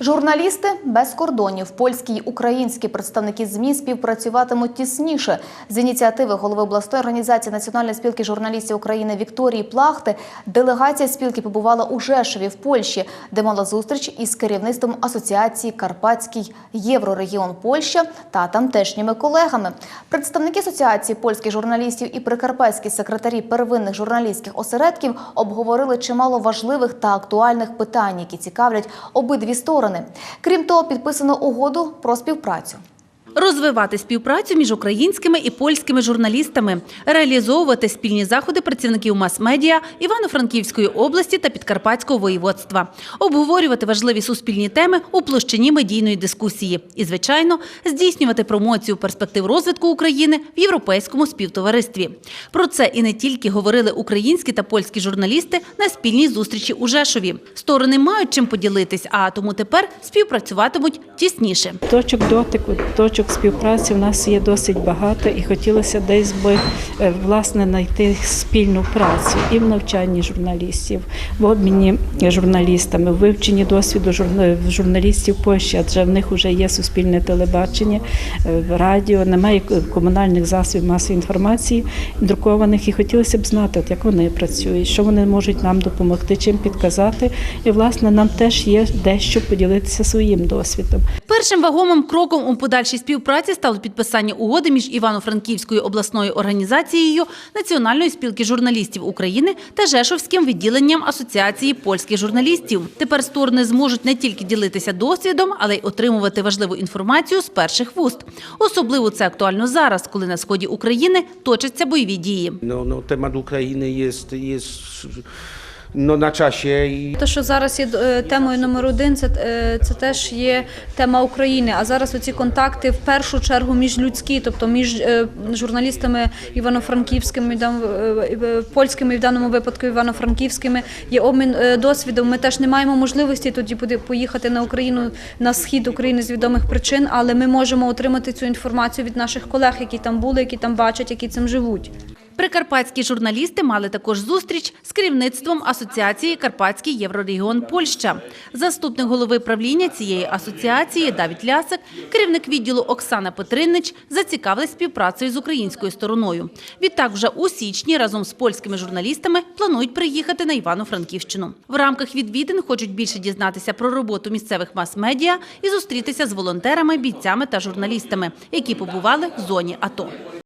Журналісти без кордонів, польські й українські представники ЗМІ співпрацюватимуть тісніше. З ініціативи голови обласної організації Національної спілки журналістів України Вікторії Плахти делегація спілки побувала у Жешові в Польщі, де мала зустріч із керівництвом асоціації Карпатський Єврорегіон Польща та тамтешніми колегами. Представники асоціації польських журналістів і прикарпатські секретарі первинних журналістських осередків обговорили чимало важливих та актуальних питань, які цікавлять обидві сторони. Крім того, підписано угоду про співпрацю. Розвивати співпрацю між українськими і польськими журналістами, реалізовувати спільні заходи працівників мас-медіа Івано-Франківської області та Підкарпатського воєводства, обговорювати важливі суспільні теми у площині медійної дискусії і, звичайно, здійснювати промоцію перспектив розвитку України в європейському співтоваристві. Про це і не тільки говорили українські та польські журналісти на спільній зустрічі у Жешові. Сторони мають чим поділитись, а тому тепер співпрацюватимуть тісніше. Точок дотику, точок співпраці в нас є досить багато, і хотілося десь би е, власне знайти спільну працю і в навчанні журналістів, в обміні журналістами, в вивченні досвіду журна- журналістів Польщі, адже в них вже є суспільне телебачення, е, радіо, немає комунальних засобів масової інформації друкованих. І хотілося б знати, от як вони працюють, що вони можуть нам допомогти, чим підказати. І власне нам теж є дещо поділитися своїм досвідом. Першим вагомим кроком у подальшій співпраці стало підписання угоди між Івано-Франківською обласною організацією Національної спілки журналістів України та Жешовським відділенням Асоціації польських журналістів. Тепер сторони зможуть не тільки ділитися досвідом, але й отримувати важливу інформацію з перших вуст. Особливо це актуально зараз, коли на сході України точаться бойові дії. No, no, temat Ukrainy jest, jest no, na czasie i Те, що зараз є е, темою номер один, це, е, це теж є тема України. А зараз оці контакти в першу чергу міжлюдські, тобто між е, журналістами івано-франківськими, е, польськими, і в даному випадку івано-франківськими, є обмін досвідом. Ми теж не маємо можливості тоді поїхати на Україну на схід України з відомих причин, але ми можемо отримати цю інформацію від наших колег, які там були, які там бачать, які цим живуть. Прикарпатські журналісти мали також зустріч з керівництвом асоціації Карпатський Єврорегіон Польща. Заступник голови правління цієї асоціації Давід Лясик, керівник відділу Оксана Петринич зацікавились співпрацею з українською стороною. Відтак, вже у січні разом з польськими журналістами планують приїхати на Івано-Франківщину. В рамках відвідин хочуть більше дізнатися про роботу місцевих мас-медіа і зустрітися з волонтерами, бійцями та журналістами, які побували в зоні АТО.